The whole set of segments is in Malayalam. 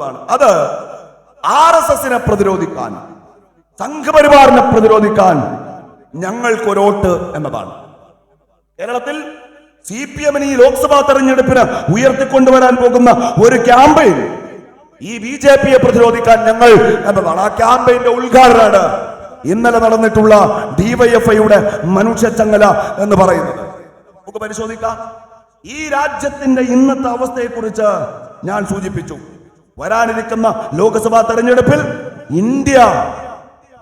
എന്നതാണ് അത് ആർ എസ് എസിനെ പ്രതിരോധിക്കാൻ സംഘപരിവാറിനെ പ്രതിരോധിക്കാൻ ഞങ്ങൾക്കൊരോട്ട് എന്നതാണ്. കേരളത്തിൽ സി പി എമ്മിന് ഈ ലോക്സഭാ തെരഞ്ഞെടുപ്പിന് ഉയർത്തിക്കൊണ്ടുവരാൻ പോകുന്ന ഒരു ക്യാമ്പയിൻ ഈ ബി ജെ പിയെ പ്രതിരോധിക്കാൻ ഞങ്ങൾ എന്നതാണ്. ആ ക്യാമ്പയിന്റെ ഉദ്ഘാടനമാണ് ഇന്നലെ നടന്നിട്ടുള്ള ഡിവൈഎഫ്ഐയുടെ മനുഷ്യച്ചങ്ങല എന്ന് പറയുന്നത്. നമുക്ക് പരിശോധിക്കാം. ഈ രാജ്യത്തിന്റെ ഇന്നത്തെ അവസ്ഥയെക്കുറിച്ച് ഞാൻ സൂചിപ്പിച്ചു. വരാനിരിക്കുന്ന ലോക്സഭാ തെരഞ്ഞെടുപ്പിൽ ഇന്ത്യ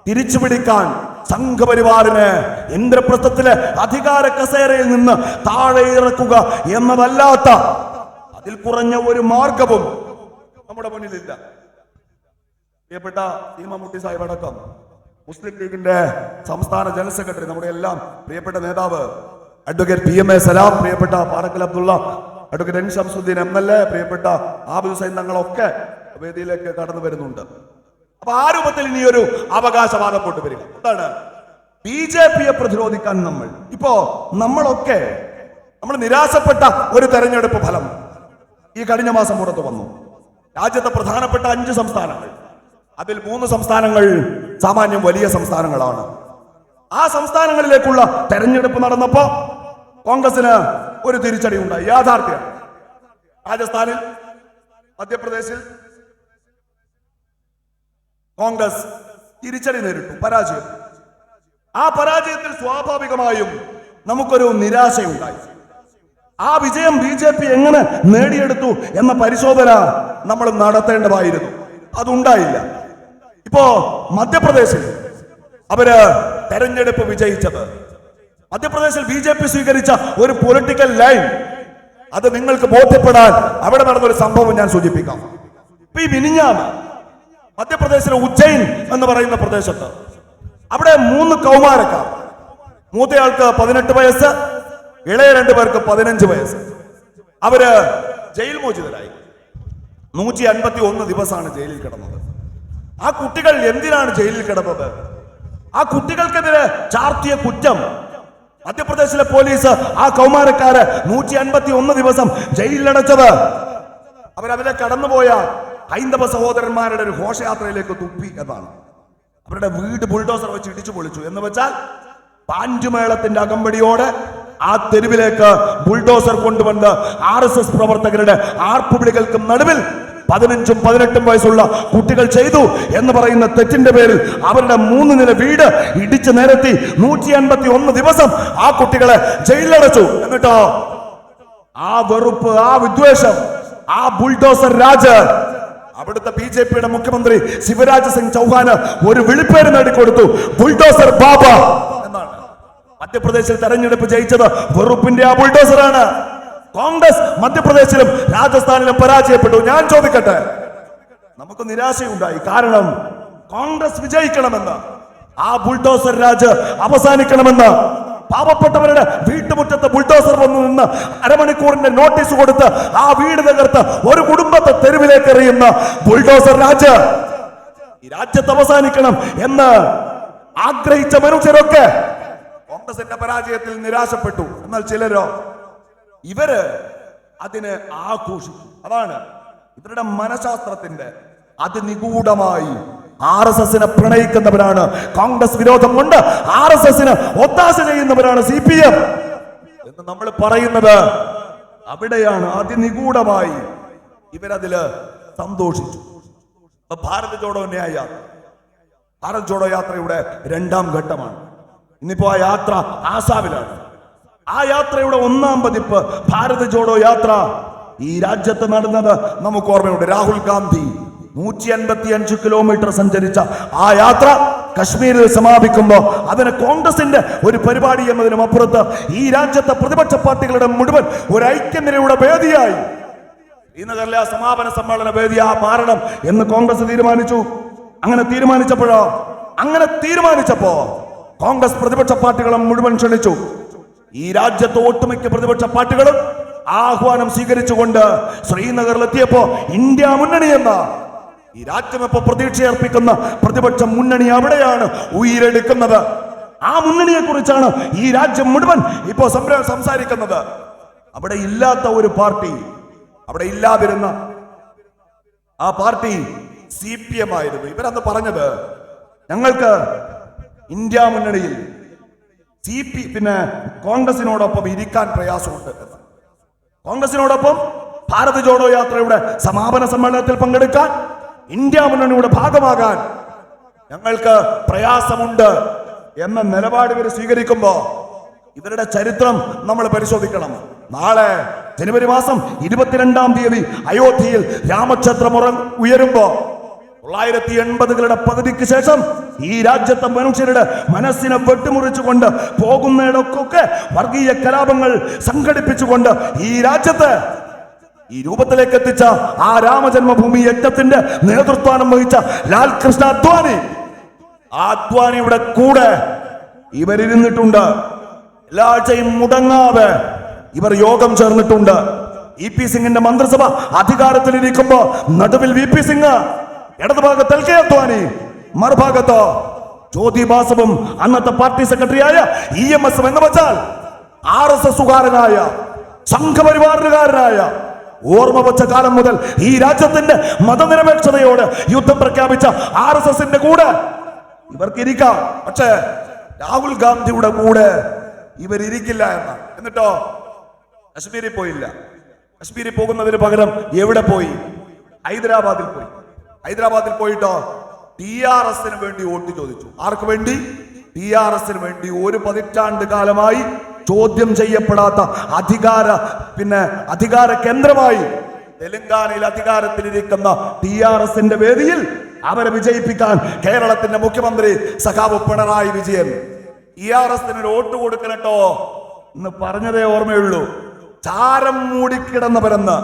തിരിച്ചുപിടിക്കാൻ സംഘപരിവാറിന് ഇന്ദ്രപ്രസ്ഥത്തിലെ അധികാര കസേരയിൽ നിന്ന് താഴെ ഇറക്കുക എന്നതല്ലാത്ത അതിൽ കുറഞ്ഞ ഒരു മാർഗവും നമ്മുടെ മുന്നിലില്ല. പ്രിയപ്പെട്ട സി മമ്മൂട്ടി സാഹിബ് അടക്കം മുസ്ലിം ലീഗിന്റെ സംസ്ഥാന ജനറൽ സെക്രട്ടറി നമ്മുടെ എല്ലാം പ്രിയപ്പെട്ട നേതാവ് advocate P M A Salam പ്രിയപ്പെട്ട Parakkal Abdulla advocate N Shamsuddin M L A പ്രിയപ്പെട്ട ആബിദ് ഹുസൈൻ തങ്ങളൊക്കെ വേദിയിലേക്ക് കടന്നു വരുന്നുണ്ട്. അപ്പൊ ആ രൂപത്തിൽ ഇനി ഒരു അവകാശവാദം കൊണ്ടുവരിക എന്താണ്? ബി ജെ പിയെ പ്രതിരോധിക്കാൻ നമ്മൾ. ഇപ്പോ നമ്മളൊക്കെ നമ്മൾ നിരാശപ്പെട്ട ഒരു തെരഞ്ഞെടുപ്പ് ഫലം ഈ കഴിഞ്ഞ മാസം പുറത്തു വന്നു. രാജ്യത്തെ പ്രധാനപ്പെട്ട അഞ്ച് സംസ്ഥാനങ്ങൾ. അതിൽ മൂന്ന് സംസ്ഥാനങ്ങൾ സാമാന്യം വലിയ സംസ്ഥാനങ്ങളാണ്. ആ സംസ്ഥാനങ്ങളിലേക്കുള്ള തെരഞ്ഞെടുപ്പ് നടന്നപ്പോ കോൺഗ്രസിന് ഒരു തിരിച്ചടി ഉണ്ടായി യാഥാർത്ഥ്യം. രാജസ്ഥാനിൽ മധ്യപ്രദേശിൽ കോൺഗ്രസ് തിരിച്ചടി നേരിട്ടു. പരാജയം. ആ പരാജയത്തിൽ സ്വാഭാവികമായും നമുക്കൊരു നിരാശയുണ്ടായി. ആ വിജയം ബി ജെ പി എങ്ങനെ നേടിയെടുത്തു എന്ന പരിശോധന നമ്മൾ നടത്തേണ്ടതായിരുന്നു. അതുണ്ടായില്ല. ഇപ്പോ മധ്യപ്രദേശിൽ അവർ തെരഞ്ഞെടുപ്പ് വിജയിച്ചത് മധ്യപ്രദേശിൽ ബി ജെ പി സ്വീകരിച്ച ഒരു പൊളിറ്റിക്കൽ ലൈൻ അത് നിങ്ങൾക്ക് ബോധ്യപ്പെടാൻ അവിടെ നടന്ന ഒരു സംഭവം ഞാൻ സൂചിപ്പിക്കാം. ഇപ്പൊ ഈ മിനിഞ്ഞാമ മധ്യപ്രദേശിലെ ഉജ്ജയിൻ എന്ന് പറയുന്ന പ്രദേശത്ത് അവിടെ മൂന്ന് കൗമാരക്കാർ. മൂത്തയാൾക്ക് പതിനെട്ട് വയസ്സ് ഇളയ രണ്ടു പേർക്ക് പതിനഞ്ച് വയസ്സ്. അവർ ജയിൽ മോചിതരായി. നൂറ്റി അൻപത്തി ഒന്ന് ദിവസമാണ് ജയിലിൽ കിടന്നത്. ആ കുട്ടികൾ എന്തിനാണ് ജയിലിൽ കിടന്നത്? ആ കുട്ടികൾക്കെതിരെ ചാർത്തിയ കുറ്റം മധ്യപ്രദേശിലെ പോലീസ് ആ കൗമാരക്കാര് നൂറ്റി അൻപത്തി ഒന്ന് ദിവസം ജയിലിലടച്ചത്. അവരവരെ കടന്നുപോയ ഹൈന്ദവ സഹോദരന്മാരുടെ ഒരു ഘോഷയാത്രയിലേക്ക് തുപ്പി എന്നാണ്. അവരുടെ വീട് ബുൾഡോസർ വെച്ച് ഇടിച്ചു പൊളിച്ചു. എന്ന് വെച്ചാൽ പാഞ്ചുമേളത്തിന്റെ അകമ്പടിയോടെ ആ തെരുവിലേക്ക് ബുൾഡോസർ കൊണ്ടുവന്ന് ആർ എസ് എസ് പ്രവർത്തകരുടെ ആർപ്പുവിളികൾക്കും നടുവിൽ പതിനഞ്ചും പതിനെട്ടും വയസ്സുള്ള കുട്ടികൾ ചെയ്തു എന്ന് പറയുന്ന തെറ്റിന്റെ പേരിൽ അവരുടെ മൂന്ന് നില വീട് ഇടിച്ചു നിരത്തി നൂറ്റി അൻപത്തി ഒന്ന് ദിവസം ആ കുട്ടികളെ ജയിലിലടച്ചു. എന്നിട്ടോ? ആ വെറുപ്പ് ആ വിദ്വേഷം ആ ബുൾഡോസർ രാജ് അവിടുത്തെ ബി ജെ പിയുടെ മുഖ്യമന്ത്രി ശിവരാജ് സിംഗ് ചൗഹാന് ഒരു വിളിപ്പേര് നേടിക്കൊടുത്തു. ബുൾഡോസർ ബാബ എന്നാണ്. മധ്യപ്രദേശിൽ തെരഞ്ഞെടുപ്പ് ജയിച്ചത് വെറുപ്പിന്റെ ആ ബുൾഡോസറാണ്. കോൺഗ്രസ് മധ്യപ്രദേശിലും രാജസ്ഥാനിലും പരാജയപ്പെട്ടു. ഞാൻ ചോദിക്കട്ടെ? നമുക്ക് നിരാശയുണ്ടായി. കാരണം കോൺഗ്രസ് വിജയിക്കണമെന്ന് ആ ബുൾഡോസർ രാജ് അവസാനിക്കണമെന്ന് പാവപ്പെട്ടവരുടെ വീട്ടുമുറ്റത്ത് ബുൾഡോസർ വന്നു നിന്ന് അരമണിക്കൂറിന്റെ നോട്ടീസ് കൊടുത്ത് ആ വീട് തകർത്ത് ഒരു കുടുംബത്തെ തെരുവിലേക്ക് എറിയുന്ന ബുൾഡോസർ രാജ് ഈ രാജ്യത്ത് അവസാനിക്കണം എന്ന് ആഗ്രഹിച്ച മനുഷ്യരൊക്കെ കോൺഗ്രസിന്റെ പരാജയത്തിൽ നിരാശപ്പെട്ടു. എന്നാൽ ചിലരോ ഇവർ അതിനെ ആഘോഷിക്കും അതാണ് ഇവരുടെ മനഃശാസ്ത്രത്തിന്റെ അതിനിഗൂഢമായി ആർ എസ് എസിനെ പ്രണയിക്കുന്നവരാണ്. കോൺഗ്രസ് വിരോധം കൊണ്ട് ആർ എസ് എസിന് ഒത്താശ ചെയ്യുന്നവരാണ് സി പി എം. എന്ന് നമ്മൾ പറയുന്നത് അവിടെയാണ് അതിനിഗൂഢമായി ഇവരതിൽ സന്തോഷിച്ചു. ഭാരത് ജോഡോ ന്യായ യാത്ര. ഭാരത് ജോഡോ യാത്രയുടെ രണ്ടാം ഘട്ടമാണ്. ഇന്നിപ്പോ ആ യാത്ര ആസാമിലാണ്. ആ യാത്രയുടെ ഒന്നാം പതിപ്പ് ഭാരത് ജോഡോ യാത്ര. ഈ രാജ്യത്ത് നടന്നത് നമുക്ക് ഓർമ്മയുണ്ട്. രാഹുൽ ഗാന്ധി നൂറ്റി അൻപത്തി അഞ്ച് കിലോമീറ്റർ സഞ്ചരിച്ച ആ യാത്ര കശ്മീരിൽ സമാപിക്കുമ്പോൾ അതിന് കോൺഗ്രസിന്റെ ഒരു പരിപാടി എന്നതിനും അപ്പുറത്ത് ഈ രാജ്യത്തെ പ്രതിപക്ഷ പാർട്ടികളുടെ മുഴുവൻ ഒരു ഐക്യനിരയുടെ വേദിയായി. ആ സമാപന സമ്മേളന വേദിയാ മാറണം എന്ന് കോൺഗ്രസ് തീരുമാനിച്ചു. അങ്ങനെ തീരുമാനിച്ചപ്പോഴോ? അങ്ങനെ തീരുമാനിച്ചപ്പോ കോൺഗ്രസ് പ്രതിപക്ഷ പാർട്ടികളെ മുഴുവൻ ക്ഷണിച്ചു. ഈ രാജ്യത്തെ ഒട്ടുമിക്ക പ്രതിപക്ഷ പാർട്ടികളും ആഹ്വാനം സ്വീകരിച്ചുകൊണ്ട് ശ്രീനഗറിൽ എത്തിയപ്പോ ഇന്ത്യ മുന്നണി എന്ന ഈ രാജ്യം ഇപ്പൊ പ്രതീക്ഷയർപ്പിക്കുന്ന പ്രതിപക്ഷ മുന്നണി അവിടെയാണ് ഉയരെടുക്കുന്നത്. ആ മുന്നണിയെ കുറിച്ചാണ് ഈ രാജ്യം മുഴുവൻ ഇപ്പോൾ സംര- സംസാരിക്കുന്നത്. അവിടെ ഇല്ലാത്ത ഒരു പാർട്ടി അവിടെ ഇല്ലാതിരുന്ന ആ പാർട്ടി സി പി എം ആയിരുന്നു. ഇവരന്ന് പറഞ്ഞത് ഞങ്ങൾക്ക് ഇന്ത്യ മുന്നണിയിൽ സി പി പിന്നെ കോൺഗ്രസിനോടൊപ്പം ഇരിക്കാൻ പ്രയാസമുണ്ട്. കോൺഗ്രസിനോടൊപ്പം ഭാരത് ജോഡോ യാത്രയുടെ സമാപന സമ്മേളനത്തിൽ പങ്കെടുക്കാൻ ഇന്ത്യ മുന്നണിയുടെ ഭാഗമാകാൻ ഞങ്ങൾക്ക് പ്രയാസമുണ്ട് എന്ന നിലപാട് ഇവർ സ്വീകരിക്കുമ്പോ ഇവരുടെ ചരിത്രം നമ്മൾ പരിശോധിക്കണം. നാളെ ജനുവരി മാസം ഇരുപത്തിരണ്ടാം തീയതി അയോധ്യയിൽ രാമക്ഷേത്രം ഉറ ഉയരുമ്പോ തൊള്ളായിരത്തി എൺപതുകളുടെ പകുതിക്ക് ശേഷം ഈ രാജ്യത്തെ മനുഷ്യരുടെ മനസ്സിനെ വെട്ടിമുറിച്ചുകൊണ്ട് പോകുന്നിടക്കൊക്കെ വർഗീയ കലാപങ്ങൾ സംഘടിപ്പിച്ചുകൊണ്ട് ഈ രാജ്യത്ത് ഈ രൂപത്തിലേക്ക് എത്തിച്ച ആ രാമജന്മഭൂമി യജ്ഞത്തിന്റെ നേതൃത്വം വഹിച്ച ലാൽ കൃഷ്ണ അദ്വാനി അദ്വാനിയുടെ കൂടെ ഇവരിരുന്നിട്ടുണ്ട്. എല്ലാ ആഴ്ചയും മുടങ്ങാതെ ഇവർ യോഗം ചേർന്നിട്ടുണ്ട്. ഇ പി സിംഗിന്റെ മന്ത്രിസഭ അധികാരത്തിലിരിക്കുമ്പോ നടുവിൽ വി പി സിംഗ് ഇടതുഭാഗത്ത് എൽ കെ അദ്വാനി മറുഭാഗത്ത് ജ്യോതി ബാസവും അന്നത്തെ പാർട്ടി സെക്രട്ടറിയായ ഇ എം എസ് എന്ന് വെച്ചാൽ ആർ എസ് എസുകാരനായ സംഘപരിവാറുകാരനായ ഓർമ്മ വച്ച കാലം മുതൽ ഈ രാജ്യത്തിന്റെ മതനിരപേക്ഷതയോട് യുദ്ധം പ്രഖ്യാപിച്ച ആർ എസ് എസിന്റെ കൂടെ ഇവർക്ക് ഇരിക്കാം പക്ഷേ രാഹുൽ ഗാന്ധിയുടെ കൂടെ ഇവരിക്കില്ല എന്ന എന്നിട്ടോ? കശ്മീരിൽ പോയില്ല. കശ്മീരിൽ പോകുന്നതിന് പകരം എവിടെ പോയി? ഹൈദരാബാദിൽ പോയി. ഹൈദരാബാദിൽ പോയിട്ടോ? ടി ആർ എസിന് വേണ്ടി വോട്ട് ചോദിച്ചു. ആർക്ക് വേണ്ടി? ടി ആർ എസിന് വേണ്ടി. ഒരു പതിറ്റാണ്ട് കാലമായി ചോദ്യം ചെയ്യപ്പെടാത്ത അധികാര പിന്നെ അധികാര കേന്ദ്രമായി തെലങ്കാനയിൽ അധികാരത്തിലിരിക്കുന്ന ടി ആർ എസിന്റെ വേദിയിൽ അവരെ വിജയിപ്പിക്കാൻ കേരളത്തിന്റെ മുഖ്യമന്ത്രി സഖാവ് പിണറായി വിജയൻ. ടി ആർ എസിന് വോട്ട് കൊടുക്കണട്ടോ എന്ന് പറഞ്ഞതേ ഓർമ്മയുള്ളൂ. ചാരം മൂടിക്കിടന്നവരെന്ന്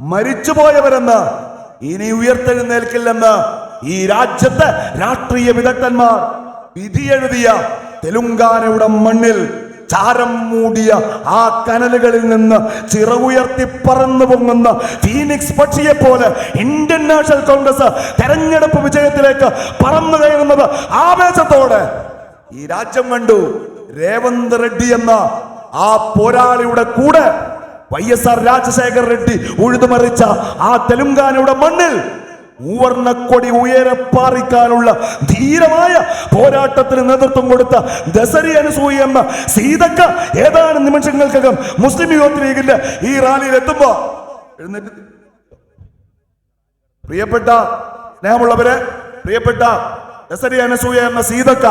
മരിച്ചുപോയവരെന്ന് ഇനി ഉയർത്തെഴുന്നേൽക്കില്ലെന്ന് ഈ രാജ്യത്തെ രാഷ്ട്രീയ വിദഗ്ധന്മാർ വിധിയെഴുതിയ തെലുങ്കാനയുടെ മണ്ണിൽ ചാരം മൂടിയ ആ കനലുകളിൽ നിന്ന് ചിറവുയർത്തി പറന്നു പൊങ്ങുന്ന ഫീനിക്സ് പക്ഷിയെ പോലെ ഇന്ത്യൻ നാഷണൽ കോൺഗ്രസ് തെരഞ്ഞെടുപ്പ് വിജയത്തിലേക്ക് പറന്നു കയറുന്നത് ആവേശത്തോടെ ഈ രാജ്യം കണ്ടു രേവന്ത് റെഡ്ഡി എന്ന ആ പോരാളിയുടെ കൂടെ Y S R Rajasekhar Reddy ഉഴുതുമറിച്ച ആ തെലുങ്കാനയുടെ മണ്ണിൽ ൊടി ഉയരെ പാറിക്കാനുള്ള ധീരമായ പോരാട്ടത്തിന് നേതൃത്വം കൊടുത്ത ദസരി അനുസൂയ എന്ന സീതക്ക ഏതാനും നിമിഷങ്ങൾക്കകം മുസ്ലിം യൂത്ത് ലീഗിന്റെ ഈ റാലിയിൽ എത്തുമ്പോ പ്രിയപ്പെട്ട സ്നേഹമുള്ളവരെ പ്രിയപ്പെട്ട ദസരി അനസൂയ എന്ന സീതക്ക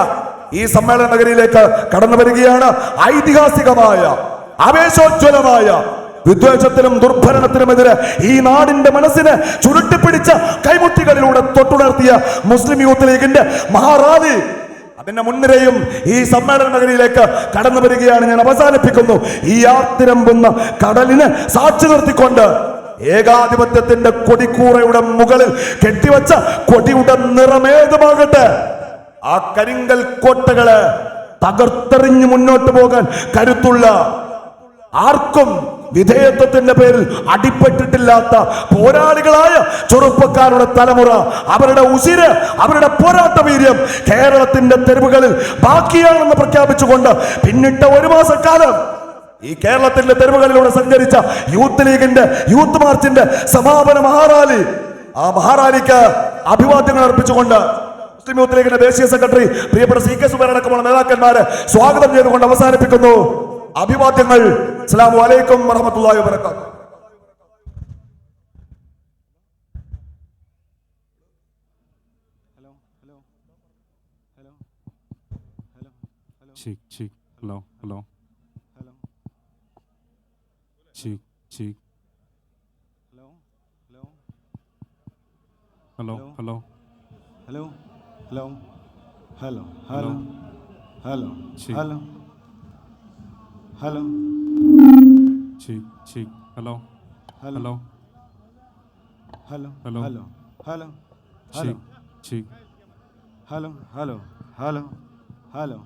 ഈ സമ്മേളന നഗരിയിലേക്ക് കടന്നു വരികയാണ്. ഐതിഹാസികമായ ആവേശോജ്വലമായ വിദ്വേഷത്തിനും ദുർഭരണത്തിനുമെതിരെ ഈ നാടിന്റെ മനസ്സിനെ ചുരുട്ടിപ്പിടിച്ച കൈമുട്ടികളിലൂടെ തൊട്ടുണർത്തിയ മുസ്ലിം യൂത്ത് ലീഗിന്റെ മഹാറാലി അതിന്റെ മുൻനിരയും ഈ സമ്മേളന നഗരിയിലേക്ക് കടന്നു വരികയാണ് ഞാൻ അവസാനിപ്പിക്കുന്നു. ഈ ആർത്തിരമ്പുന്ന കടലിനെ സാക്ഷി നിർത്തിക്കൊണ്ട് ഏകാധിപത്യത്തിന്റെ കൊടിക്കൂറയുടെ മുകളിൽ കെട്ടിവച്ച കൊടിയുടെ നിറമേതുമാകട്ടെ. ആ കരിങ്കൽ കോട്ടകളെ തകർത്തെറിഞ്ഞ് മുന്നോട്ട് പോകാൻ കരുത്തുള്ള ആർക്കും വിധേയത്വത്തിന്റെ പേരിൽ അടിപ്പെട്ടിട്ടില്ലാത്ത പോരാളികളായ ചെറുപ്പക്കാരുടെ തലമുറ അവരുടെ ഉസിര് അവരുടെ പോരാട്ട വീര്യം കേരളത്തിന്റെ തെരുവുകളിൽ ബാക്കിയാണെന്ന് പ്രഖ്യാപിച്ചുകൊണ്ട് പിന്നിട്ട ഒരു മാസക്കാലം ഈ കേരളത്തിന്റെ തെരുവുകളിലൂടെ സഞ്ചരിച്ച യൂത്ത് ലീഗിന്റെ യൂത്ത് മാർച്ചിന്റെ സമാപന മഹാറാലി. ആ മഹാറാലിക്ക് അഭിവാദ്യങ്ങൾ അർപ്പിച്ചുകൊണ്ട് മുസ്ലിം യൂത്ത് ലീഗിന്റെ ദേശീയ സെക്രട്ടറി പ്രിയപ്പെട്ട സി കെ സുബേർ അടക്കമുള്ള നേതാക്കന്മാരെ സ്വാഗതം ചെയ്തുകൊണ്ട് അവസാനിപ്പിക്കുന്നു. അഭിവാദ്യങ്ങൾ അസ്സലാമു അലൈക്കും വറഹമത്തുള്ളാഹി വബറകാതുഹു Cheek, cheek, hello, hello. Hello. Cheek, cheek, Hello. Hello. hello, Hello. hello. Hello. Hello. Hello. Hello. Hello. Cheek. Hello. Hello. Hello ઠીક ઠીક hello hello hello hello hello hello ઠીક ઠીક હેલો હેલો હેલો હેલો